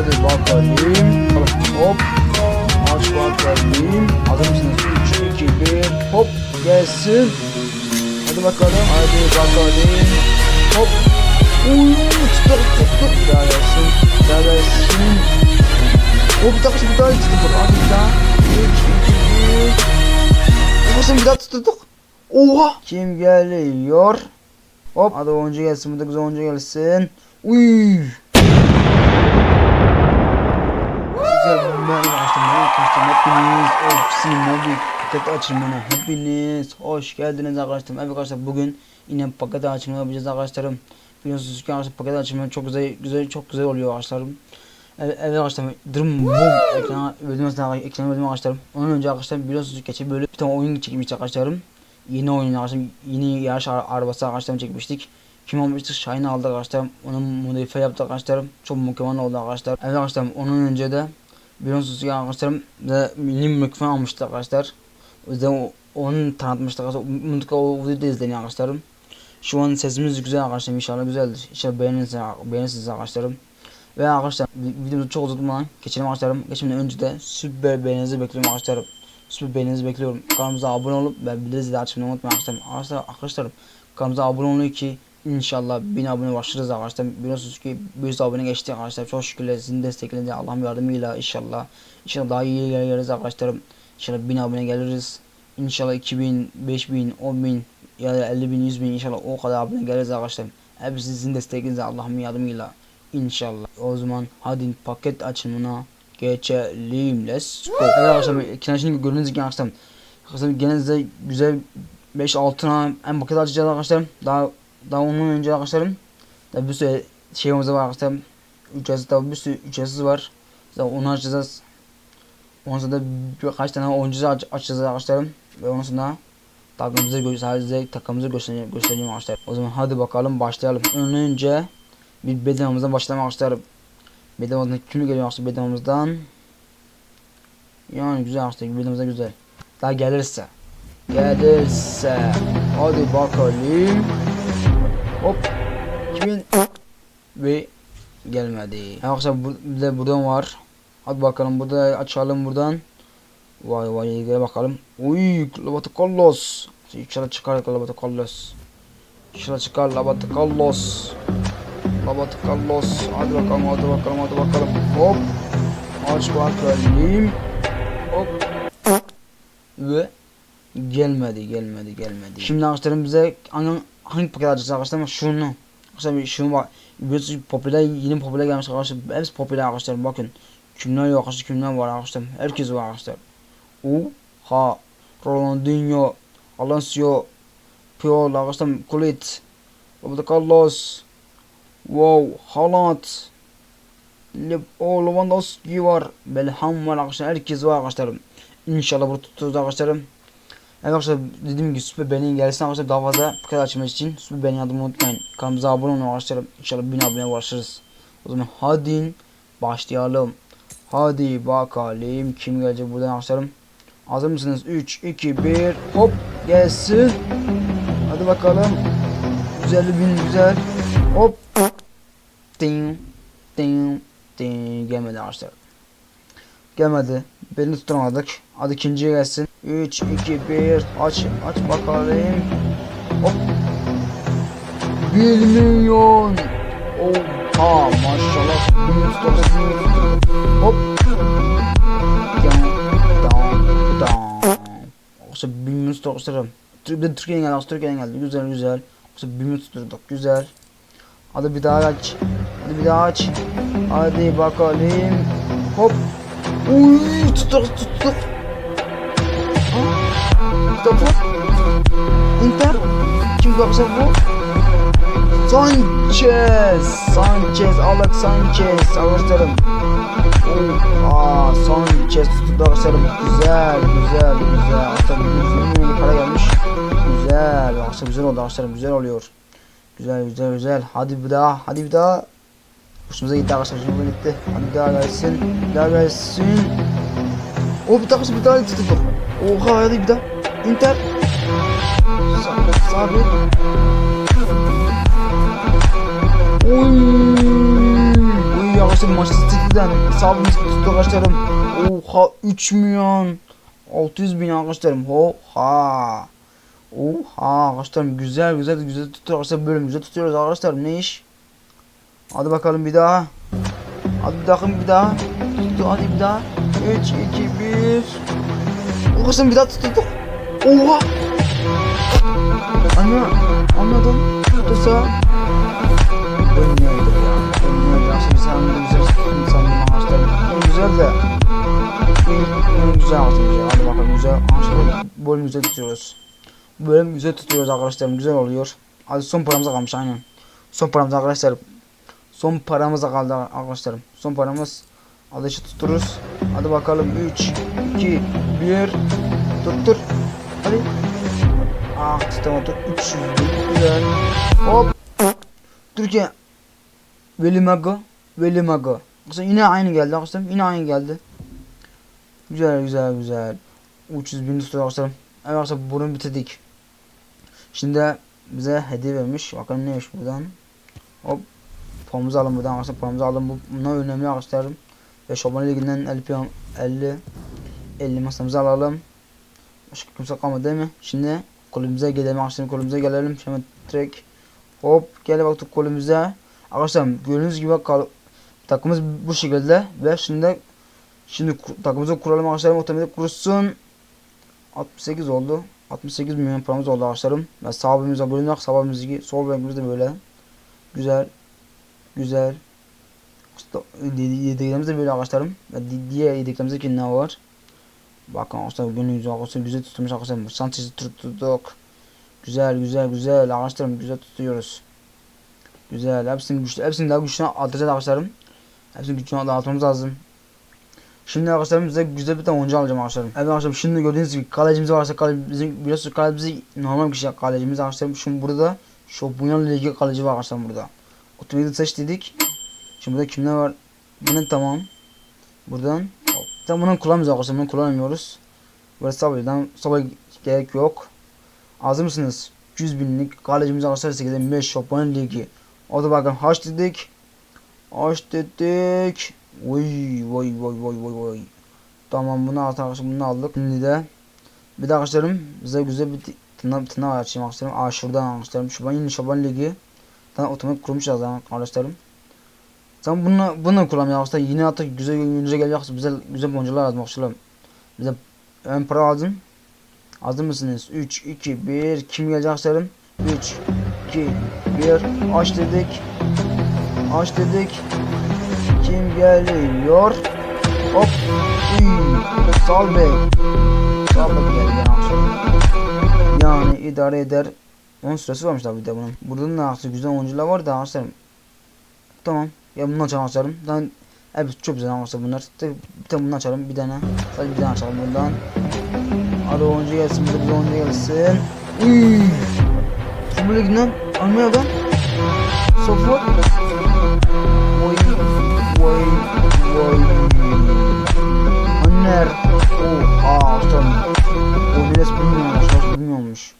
Hadi bakalım. Hop. Aç bakalım. Hazır mısınız? 3, 2, 1. Hop. Gelsin. Hadi bakalım. Hadi bakalım. Hop. Uuu tuttuk tuttuk. Daha gelsin. Gelsin. Hop bir dakika bir daha tuttuk. Hadi bir daha. 3, 2, 1. Babasını bir daha tuttuk. Oha. Kim geliyor? Hop. Hadi oyuncu gelsin. Burada güzel oyuncu gelsin. Uy. Açtım ben açtım hepiniz Opsin Mobi paket açılımına hepiniz hoş geldiniz arkadaşlar evet arkadaşlar bugün yine paket açılımı yapacağız arkadaşlarım biliyorsunuz ki arkadaşlar paket açılımı çok güzel güzel çok güzel oluyor arkadaşlarım evet, evet arkadaşlar drum boom ekrana bölüm ekrana bölüm arkadaşlarım onun önce arkadaşlar biliyorsunuz geçen böyle bir tane oyun çekmiştik arkadaşlarım yeni oyun arkadaşlar yeni yarış ar- arabası arkadaşlarım çekmiştik kim almıştık? Şahin aldı arkadaşlar. Onun modifiye yaptı arkadaşlar. Çok mükemmel oldu arkadaşlar. Evet arkadaşlar onun önce de biliyorsunuz ya arkadaşlarım da mini mikrofon almıştı arkadaşlar. O yüzden onu tanıtmıştık arkadaşlar. Mutlaka o videoda izleyin arkadaşlarım. Şu an sesimiz güzel arkadaşlar inşallah güzeldir. İnşallah beğenirsiniz, beğenirsiniz arkadaşlarım. Ve arkadaşlar vi- videomuzu çok uzatmadan geçelim arkadaşlarım. Geçmeden önce de süper beğeninizi bekliyorum arkadaşlarım. Süper beğeninizi bekliyorum. Kanalımıza abone olup ve bildirim zili açmayı unutmayın arkadaşlarım. Arkadaşlar, arkadaşlarım kanalımıza abone olun ki İnşallah 1000 abone başlarız arkadaşlar. Biliyorsunuz ki 100 abone geçti arkadaşlar. Çok şükürler sizin desteklerinizle Allah'ın yardımıyla inşallah. İnşallah daha iyi geliriz arkadaşlarım. İnşallah 1000 abone geliriz. İnşallah 2000, 5000, 10000 ya da 50 bin, 100 bin inşallah o kadar abone geliriz arkadaşlar. Hepsi sizin desteklerinizle Allah'ın yardımıyla inşallah. O zaman hadi paket açımına geçelim. Let's go. Evet arkadaşlar ekran şimdi gördüğünüz gibi arkadaşlar. Arkadaşlar gene size güzel 5-6 tane en paket açacağız arkadaşlar. Daha daha onun önce arkadaşlarım da bir sürü şeyimiz var arkadaşlar. Ücretsiz tabi bir sürü ücretsiz var. Zaten onu açacağız. Ondan sonra birkaç tane oyuncu aç açacağız arkadaşlarım. Ve ondan sonra takımımızı gö sadece takımımızı göstereceğim, göstereceğim arkadaşlar. O zaman hadi bakalım başlayalım. Önce bir bedenimizden başlayalım arkadaşlar. Bedenimizden kim geliyor arkadaşlar bedenimizden? Yani güzel arkadaşlar bedenimizden güzel. Daha gelirse. Gelirse. Hadi bakalım. Hop. 2000 ve gelmedi. Arkadaşlar bu, bir de buradan var. Hadi bakalım burada açalım buradan. Vay vay ilgili bakalım. Uy Labatı Carlos. İnşallah çıkar Labatı Carlos. İnşallah çıkar. Labatı Carlos. Hadi bakalım hadi bakalım hadi bakalım. Hop. Aç bakalım. Hop. Ve gelmedi gelmedi gelmedi. Şimdi arkadaşlarım bize hangi, paket alacağız arkadaşlar? Şunu. Arkadaşlar şunu bak. Biliyorsunuz popüler yeni popüler gelmiş arkadaşlar. Hepsi popüler arkadaşlar bakın. Kimler yok arkadaşlar kimler var arkadaşlar. Herkes var arkadaşlar. U ha Ronaldinho Alonso Puyol arkadaşlar Kulit Roberto Carlos Wow Haaland o Lewandowski var Belham var arkadaşlar herkes var arkadaşlarım İnşallah bunu tuturuz arkadaşlarım arkadaşlar dediğim gibi süper beğeni gelsin arkadaşlar daha fazla bu kadar açmak için süper beğeni adımı unutmayın. Kanalımıza abone olun arkadaşlar İnşallah 1000 abone ulaşırız. O zaman hadi başlayalım. Hadi bakalım kim gelecek buradan arkadaşlarım? Hazır mısınız? 3 2 1 hop gelsin. Hadi bakalım. Güzel bin güzel. Hop. Ding ding ding gelmedi arkadaşlar. Gelmedi. Belini tutamadık hadi ikinciye gelsin 3 2 1 aç aç bakalım. Hop. 1 milyon. Oha maşallah. 1 milyon tutamadık hop Down, down. Yoksa 1 milyon de Türkiye'den geldi Türkiye'den geldi. Güzel güzel. Yoksa 1 milyon tutamadık güzel. Hadi bir daha aç. Hadi bir daha aç. Hadi bakalım. Hop. Uy tuttuk tuttuk Stop Inter Kim baksa bu Sanchez. Sanchez Alex Sanchez. Arkadaşlarım Aa Sanchez tuttu arkadaşlarım Güzel güzel güzel Arkadaşlarım 100 milyon para gelmiş Güzel Arkadaşlar güzel oldu arkadaşlarım güzel oluyor Güzel güzel güzel Hadi bir daha hadi bir daha Hoşumuza gitti arkadaşlar hoşumuza gitti. Hadi bir daha gelsin bir daha gelsin. O bir daha bir daha tuttuk Oha hadi bir daha Inter Sabit sabit Oy Oy arkadaşlar Manchester City birden hesabımız tuttu arkadaşlarım. Oha 3 milyon 600 bin arkadaşlarım. Oha. Oha arkadaşlarım güzel güzel güzel tutuyor arkadaşlar bölüm güzel tutuyoruz arkadaşlar ne iş? Hadi bakalım bir daha. Hadi bir daha bir daha. Tuttu hadi bir daha. 3 2 1. Arkadaşlar bir daha tuttuk. Oha. Anne anladım. Tutsa. Ölmüyordur ya. Ölmüyordur. Aslında sen de güzel tuttun sandım arkadaşlarım. En güzel de. Güzel ya. Hadi bakalım güzel. Arkadaşlar bölüm güzel tutuyoruz. Bölüm güzel tutuyoruz arkadaşlarım. Güzel oluyor. Hadi son paramıza kalmış aynen. Son paramız arkadaşlar. Son paramıza kaldı arkadaşlarım. Son paramız alışı tuturuz. Hadi bakalım 3 2 1 tuttur. Hadi. Ah tutamadık. 300 güzel. Hop. Türkiye. Veli Mago. Veli Mago. Aslında yine aynı geldi arkadaşlar. Yine aynı geldi. Güzel güzel güzel. 300 bin tutuyor arkadaşlar. Evet arkadaşlar bunu bitirdik. Şimdi bize hediye vermiş. Bakalım neymiş buradan. Hop. Pamuzu alın buradan arkadaşlar. Pamuzu alın. Bu, bunlar önemli arkadaşlar. Ve Şoban Ligi'nden 50 piyon 50 50 masamızı alalım. Başka kimse kalmadı değil mi? Şimdi kolumuza gelelim arkadaşlar. Kolumuza gelelim. Hemen direkt hop gel baktık kolumuza. Arkadaşlar gördüğünüz gibi kal takımımız bu şekilde ve şimdi şimdi takımımızı kuralım arkadaşlar. Otomatik kursun. 68 oldu. 68 milyon paramız oldu arkadaşlarım. Ve sahabimize bölündük. Sahabimiz sol bekimiz de böyle. Güzel. Güzel. Yediklerimiz de böyle arkadaşlarım. Ve di- diğer yediklerimizde ne var? Bakın arkadaşlar günün yüzü arkadaşlar güzel tutmuş arkadaşlar. Sanchez'i tuttuk. Güzel güzel güzel arkadaşlarım güzel tutuyoruz. Güzel. Hepsini güçlü, hepsini daha güçlü atacağız arkadaşlarım. Hepsini güçlü atmamız lazım. Şimdi arkadaşlarım bize güzel bir tane oyuncu alacağım arkadaşlarım. Evet arkadaşlarım şimdi gördüğünüz gibi kalecimiz varsa kalecimizin biliyorsunuz kalecimiz normal bir şey kalecimiz arkadaşlarım. Şimdi burada Şampiyon Ligi kaleci var arkadaşlar burada. Otomatik seç dedik. Şimdi burada kimler var? Bunun tamam. Buradan. Tam bunu kullanmıyoruz arkadaşlar. Bunu kullanmıyoruz. Böyle sabırdan sabır gerek yok. Hazır mısınız? 100 binlik kalecimiz arkadaşlar 8'den 5 Şampiyon Ligi. Da bakın haç dedik. Haç dedik. Oy vay vay vay vay vay. Tamam bunu aldık arkadaşlar bunu aldık. Şimdi de bir de arkadaşlarım bize güzel bir tırnak tırnak açayım arkadaşlarım. Aa şuradan arkadaşlarım. Şuban yeni Şaban Ligi. Tane otomatik kurmuş yazan arkadaşlarım. Sen bunu bunu kullanmıyor arkadaşlar. Yine artık güzel günümüze gelecek. Güzel güzel oyuncular lazım arkadaşlar. Bize ön para lazım. Hazır mısınız? 3 2 1 kim gelecek arkadaşlarım? 3 2 1 aç dedik. Aç dedik. Kim geliyor? Hop. Sal Bey. Sal Bey geldi arkadaşlar. Yani idare eder. Onun süresi varmış tabii de bunun. Burada arkadaşlar güzel oyuncular var da arkadaşlarım. Tamam. Ya bunu açalım arkadaşlarım. Ben hepsi çok güzel arkadaşlar bunlar. Tabii bir tane bunu açalım bir tane. Sadece bir tane açalım bundan. Hadi oyuncu gelsin burada bir oyuncu gelsin. Uy. Süper Lig'den Almanya'dan. Sofort. Vay vay vay. Anner. Oha arkadaşlar. O Neles bilmiyormuş. Arkadaşlar bilmiyormuş.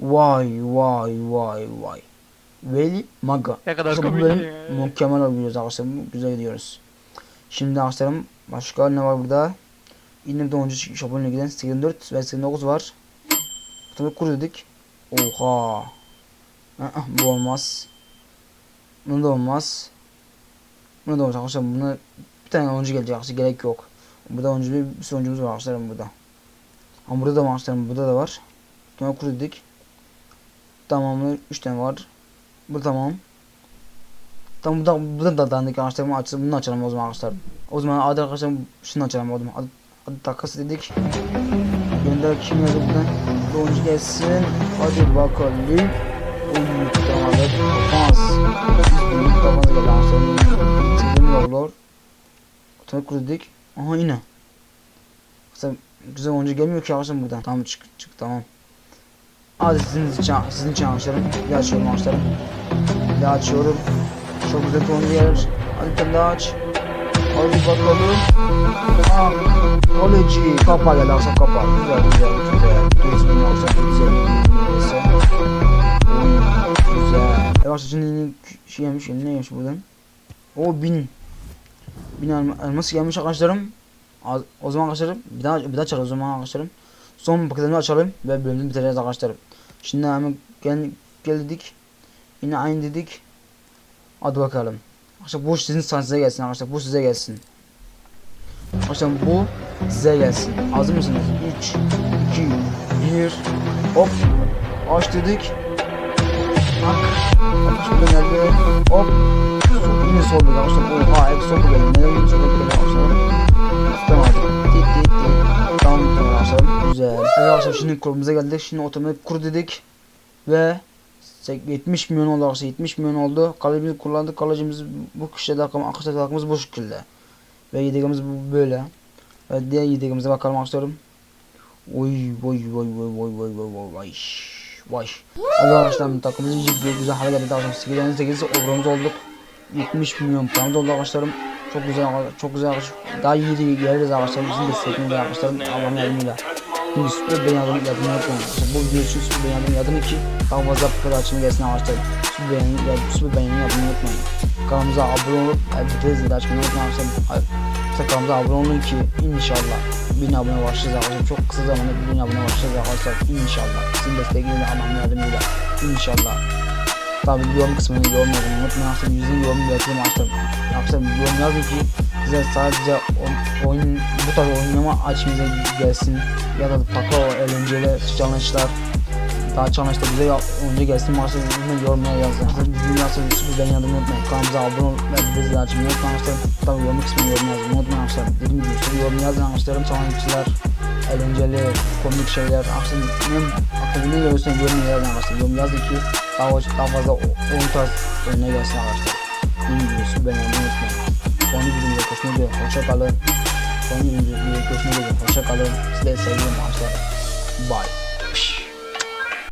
Vay vay vay vay. Veli Maga. Ne kadar komik ya. mükemmel oluyoruz arkadaşlar. Güzel gidiyoruz. Şimdi arkadaşlarım başka ne var burada? Yine bir de oyuncu Şampiyonluğa giden 84 ve 89 var. Tabii kur dedik. Oha. Aa, bu olmaz. Bunu da olmaz. Bunu da olmaz arkadaşlar. Buna bir tane oyuncu gelecek arkadaşlar. Gerek yok. Burada oyuncu bir, bir oyuncumuz var arkadaşlar burada. Ama burada da var arkadaşlar. Burada da var. Tamam kur dedik. Tamamı 3 tane var. Bu tamam. Tamam bu da, bu da dandik arkadaşlar. Bunu açalım, bunu açalım o zaman arkadaşlar. O zaman hadi arkadaşlar şunu açalım o zaman. Hadi, hadi dedik. Gönder kim yazdı buradan? Bir oyuncu gelsin. Hadi bakalım. Oyun tutamadık. Defans. Biz bunu tutamadık arkadaşlar. Sizin olur. Otomatik kur dedik. Aha yine. Arkadaşlar güzel oyuncu gelmiyor ki arkadaşlar buradan. Tamam çık çık tamam. Sizin için, sizin arkadaşlarım. Bir açıyorum arkadaşlarım. Bir açıyorum. Çok güzel oyuncu gelir. Hadi bir aç. Hadi bakalım. Aa, Kaleci. Kapa geldi arkadaşlar kapa. Güzel güzel güzel. Turizm arkadaşlar güzel. Neyse. Güzel. Arkadaşlar şimdi şey yemiş. Ne yemiş buradan? O bin. bin elma, elmas gelmiş arkadaşlarım. O zaman arkadaşlarım bir daha bir daha açalım o zaman arkadaşlarım. Son paketini açalım ve bölümü bitireceğiz arkadaşlarım. Şimdi hemen gel, gel dedik. Yine aynı dedik. Hadi bakalım. Arkadaşlar bu sizin size gelsin arkadaşlar. Bu size gelsin. Arkadaşlar bu size gelsin. Hazır mısınız? 3, 2, 1. Hop. Aç dedik. Bak. Geldi. Hop. Yine solda arkadaşlar. Oha hep solda geldi. Neden yine solda geldi arkadaşlar? Tamam. Dit dit dit. Tamam arkadaşlar. Güzel. Evet arkadaşlar şimdi kurumuza geldik. Şimdi otomatik kur dedik. Ve 70 milyon oldu arkadaşlar 70 milyon oldu. Kalecimizi kullandık. Kalecimiz bu kişide takım arkadaşlar takımımız bu şekilde. Ve yedeğimiz böyle. Ve diğer yedeğimize bakalım arkadaşlar. Oy oy oy oy oy oy oy oy vay. Arkadaşlar takımımız iyi güzel hale geldi arkadaşlar. 8'den 8'e obrumuz olduk. 70 milyon pound oldu arkadaşlarım. Çok güzel çok güzel arkadaşlar. Daha iyi de geliriz arkadaşlar. Bizim destekimiz arkadaşlarım. Abone yardımıyla. Şimdi süper beğeni yardımını unutmayın. İşte bu video için süper beğeni yardımı ki daha fazla bu kadar açımı gelsin arkadaşlar. Süper beğeni süper beğeni yardımını unutmayın. Kanalımıza abone olup bildirim zili açmayı unutmayın arkadaşlar. Arkadaşlar kanalımıza abone olun ki inşallah 1000 abone başlayacağız arkadaşlar. Çok kısa zamanda 1000 abone başlayacağız arkadaşlar. İnşallah. Sizin desteğiyle anlamlı yardımıyla. İnşallah. Tabii yorum kısmını yorum yazın. Unutmayın arkadaşlar yüzün yorum bekliyorum arkadaşlar. Arkadaşlar yorum yazın ki size sadece oyun bu tarz oynama açımıza gelsin ya da farklı o eğlenceli challenge'lar daha challenge'da bize oyuncu gelsin varsa yine yorumlara yazın. Bizim süper ben yanımda unutmayın. Kanalımıza abone olup ve bizi açmayı unutmayın arkadaşlar. Tabii yorum kısmını yorum yazın. Unutmayın arkadaşlar. Dediğim gibi sürü yorum yazın arkadaşlarım. Challenge'lar eğlenceli, komik şeyler. Arkadaşlar ne ne geliyorsa yorum yazın arkadaşlar. Yorum yazın ki daha, daha fazla o- oyun tarz önüne gelsin arkadaşlar. Süper ben yanımda unutmayın. Son videomda görüşmek üzere. Hoşça kalın. Son videomda görüşmek üzere. Hoşça kalın. Size sevgilim arkadaşlar. Bye.